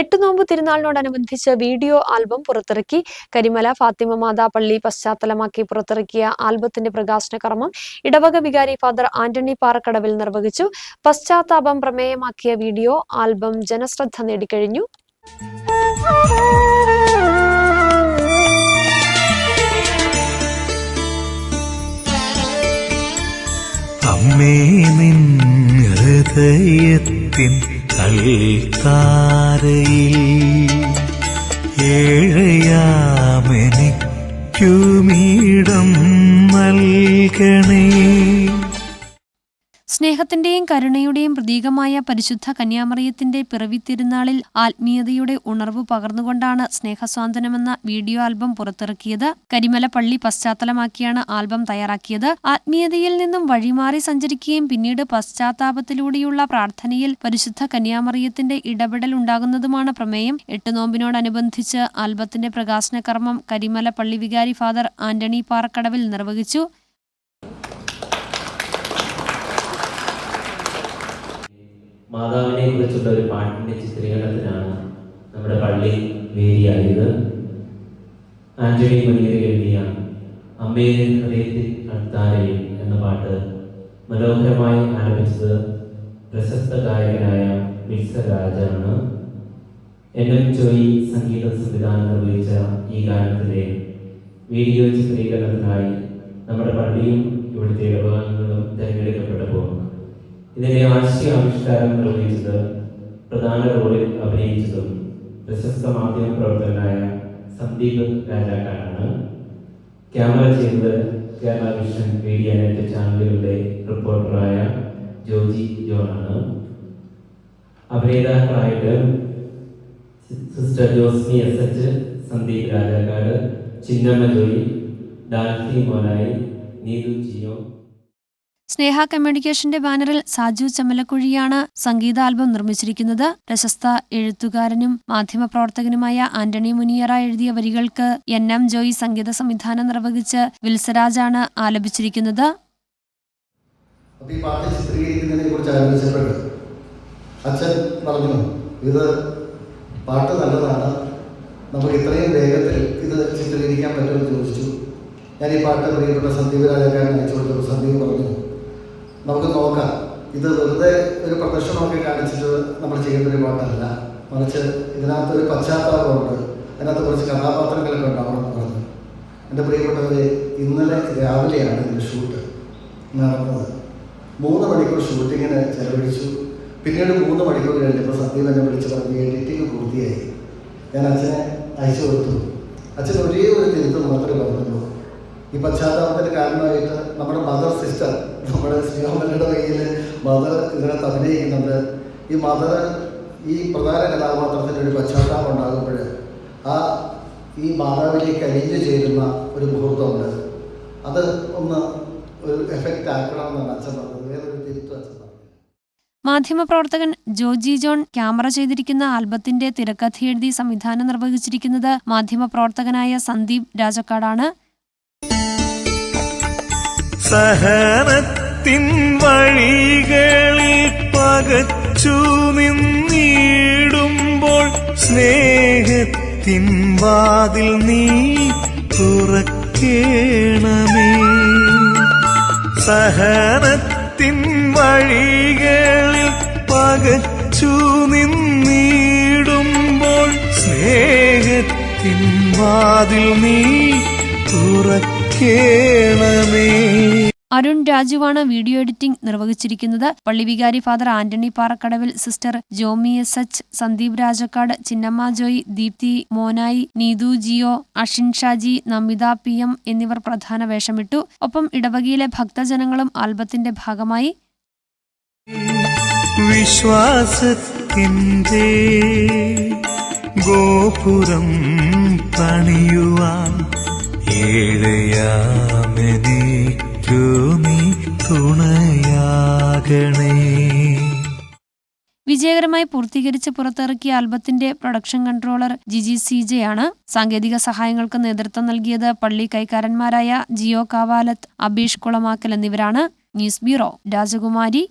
എട്ട് നോമ്പ് തിരുനാളിനോടനുബന്ധിച്ച് video album പുറത്തിറക്കി. കരിമല ഫാത്തിമ മാതാ പള്ളി പശ്ചാത്തലമാക്കി പുറത്തിറക്കിയ ആൽബത്തിന്റെ പ്രകാശന കർമ്മം ഇടവക വികാരി ഫാദർ ആന്റണി പാറക്കടവിൽ നിർവഹിച്ചു. പശ്ചാത്താപം പ്രമേയമാക്കിയ വീഡിയോ ആൽബം ജനശ്രദ്ധ നേടിക്കഴിഞ്ഞു. അമ്മേ നിൻ ഹൃദയത്തിൻ അൽത്താരയിൽ ഏഴയാമെനിക്കുമീടം നൽകണേ. സ്നേഹത്തിന്റെയും കരുണയുടെയും പ്രതീകമായ പരിശുദ്ധ കന്യാമറിയത്തിന്റെ പിറവി തിരുനാളിൽ ആത്മീയതയുടെ ഉണർവ് പകർന്നുകൊണ്ടാണ് സ്നേഹസ്വാന്തനമെന്ന വീഡിയോ ആൽബം പുറത്തിറക്കിയത്. കരിമല പള്ളി പശ്ചാത്തലമാക്കിയാണ് ആൽബം തയ്യാറാക്കിയത്. ആത്മീയതയിൽ നിന്നും വഴിമാറി സഞ്ചരിക്കുകയും പിന്നീട് പശ്ചാത്താപത്തിലൂടെയുള്ള പ്രാർത്ഥനയിൽ പരിശുദ്ധ കന്യാമറിയത്തിന്റെ ഇടപെടൽ ഉണ്ടാകുന്നതുമാണ് പ്രമേയം. എട്ട് നോമ്പിനോടനുബന്ധിച്ച് ആൽബത്തിന്റെ പ്രകാശന കർമ്മം കരിമല പള്ളി വികാരി ഫാദർ ആന്റണി പാറക്കടവിൽ നിർവഹിച്ചു. മാതാവിനെ കുറിച്ചുള്ള ഒരു പാട്ടിന്റെ ചിത്രീകരണത്തിനാണ് നമ്മുടെ പള്ളി വേദിയായത് ആന്റണി മുനിയർ എഴുതിയ അമ്മയെ ഹൃദയത്തിൽ അൾത്താരയിൽ എന്ന പാട്ട് മനോഹരമായി ആലപിച്ചത് പ്രശസ്ത ഗായകനായ മിക്സ രാജാണ്. എൻ എം ജോയി സംഗീത സംവിധാനം നിർവഹിച്ച ഈ ഗാനത്തിലെ വീഡിയോ ചിത്രീകരണത്തിനായി നമ്മുടെ പള്ളിയും ഇവിടുത്തെ ഇടവകങ്ങളും തിരഞ്ഞെടുക്കപ്പെട്ടപ്പോൾ ഇതിന്റെ ആശയ ആവിഷ്കാരം നിർവഹിച്ചത് പ്രധാന റോളിൽ അഭിനയിച്ചതും പ്രശസ്ത മാധ്യമ പ്രവർത്തകനായ സന്ദീപ് രാജാക്കാരാണ്. ക്യാമറ ചെയ്തത് കേരള വിഷൻ മീഡിയ നെറ്റ് ചാനലുകളുടെ റിപ്പോർട്ടറായ ജോജി ജോണാണ്. അഭിനേതാക്കളായിട്ട് sister Josmi S H Sandeep Rajakkad Chinnamma Joy Dalphy Monayi Neethu Jio Sneha കമ്മ്യൂണിക്കേഷന്റെ ബാനറിൽ സാജു ചമ്മലക്കുഴിയാണ് സംഗീതാൽബം നിർമ്മിച്ചിരിക്കുന്നത്. പ്രശസ്ത എഴുത്തുകാരനും മാധ്യമപ്രവർത്തകനുമായ ആന്റണി മുനിയറ എഴുതിയ വരികൾക്ക് എൻ എം ജോയി സംഗീത സംവിധാനം നിർവഹിച്ച് വിൽസരാജാണ് ആലപിച്ചിരിക്കുന്നത്. അച്ഛൻ പറഞ്ഞു ഇത് പാട്ട് നല്ലതാണ്. നമുക്ക് ഇത്രയും വേഗത്തിൽ ഇത് ചിത്രീകരിക്കാൻ പറ്റുമെന്ന് ചോദിച്ചു. ഞാൻ ഈ പാട്ട് പ്രിയപ്പെട്ട സന്ദീപ് ഇത് വെറുതെ ഒരു പ്രദർശനമൊക്കെ കാണിച്ചിട്ട് നമ്മൾ ചെയ്യുന്ന ഒരു പാട്ടല്ല മറിച്ച് ഇതിനകത്തൊരു പശ്ചാത്തലമുണ്ട് അതിനകത്ത് കുറച്ച് കഥാപാത്രങ്ങളൊക്കെ ഉണ്ടാവണമെന്ന് പറഞ്ഞു. എന്റെ പ്രിയപ്പെട്ടവരെ ഇന്നലെ രാവിലെയാണ് ഇതിന്റെ ഷൂട്ട് നടന്നത്. മൂന്ന് മണിക്കൂർ ഷൂട്ടിങ്ങിന് ചെലവഴിച്ചു. പിന്നീട് മൂന്ന് മണിക്കൂർ കഴിഞ്ഞപ്പോൾ സന്ദീപ് എന്നെ വിളിച്ച് പറഞ്ഞു എഡിറ്റിംഗ് പൂർത്തിയായി. ഞാൻ അച്ഛനെ അയച്ചു കൊടുത്തു. അച്ഛൻ ഒരേ ഒരു തിരുത്ത് മാത്രമേ പറഞ്ഞുള്ളൂ. ഈ പശ്ചാത്തലത്തിന്റെ കാരണമായിട്ട് നമ്മുടെ മദർ സിസ്റ്റർ നമ്മുടെ സ്നേഹമല്ലയുടെ കയ്യിൽ മദർ ഇതിനകത്ത് അഭിനയിക്കുന്നുണ്ട് ഈ മദർ ഈ പ്രധാന കഥാപാത്രത്തിന്റെ ഒരു പശ്ചാത്താപം ഉണ്ടാകുമ്പോൾ ആ ഈ മാതാവിനെ കരിഞ്ഞു ചേരുന്ന ഒരു മുഹൂർത്തമുണ്ട്. അത് ഒന്ന് ഒരു എഫക്റ്റ് ആക്കണമെന്നാണ് അച്ഛൻ പറഞ്ഞത്. വേറൊരു തിരുത്തും അച്ഛൻ മാധ്യമപ്രവർത്തകൻ ജോജി ജോൺ ക്യാമറ ചെയ്തിരിക്കുന്ന ആൽബത്തിന്റെ തിരക്കഥ എഴുതി സംവിധാനം നിർവഹിച്ചിരിക്കുന്നത് മാധ്യമപ്രവർത്തകനായ സന്ദീപ് രാജക്കാടാണ്. സഹനത്തിൻ വഴികളിൽ പകച്ചു നിന്നിടുമ്പോൾ സ്നേഹത്തിൻ വാതിൽ നീ തുറക്കേണമേ. സഹനത്തിൻ വഴികളിൽ പകച്ചു നിന്നിടുമ്പോൾ സ്നേഹത്തിൻ വാതിൽ നീ അരുൺ രാജുവാണ് വീഡിയോ എഡിറ്റിംഗ് നിർവഹിച്ചിരിക്കുന്നത്. പള്ളിവികാരി father Antony Parakkadavil sister Jomi S H Sandeep Rajakkad Chinnamma Joy Deepthi Monayi Neethu Jio Ashin Shaji Namitha P M എന്നിവർ പ്രധാന വേഷമിട്ടു. ഒപ്പം ഇടവകയിലെ ഭക്തജനങ്ങളും ആൽബത്തിന്റെ ഭാഗമായി. വിശ്വാസത്തിന്റെ ഗോപുരം പണിയുവാൻ നീ വിജയകരമായി പൂർത്തീകരിച്ച് പുറത്തിറക്കിയ ആൽബത്തിന്റെ production controller Jiji C J ആണ് സാങ്കേതിക സഹായങ്ങൾക്ക് നേതൃത്വം നൽകിയത്. പള്ളി കൈക്കാരന്മാരായ ജിയോ കാവാലത്ത് അബീഷ് കുളമാക്കൽ എന്നിവരാണ്. ന്യൂസ് ബ്യൂറോ രാജകുമാരി.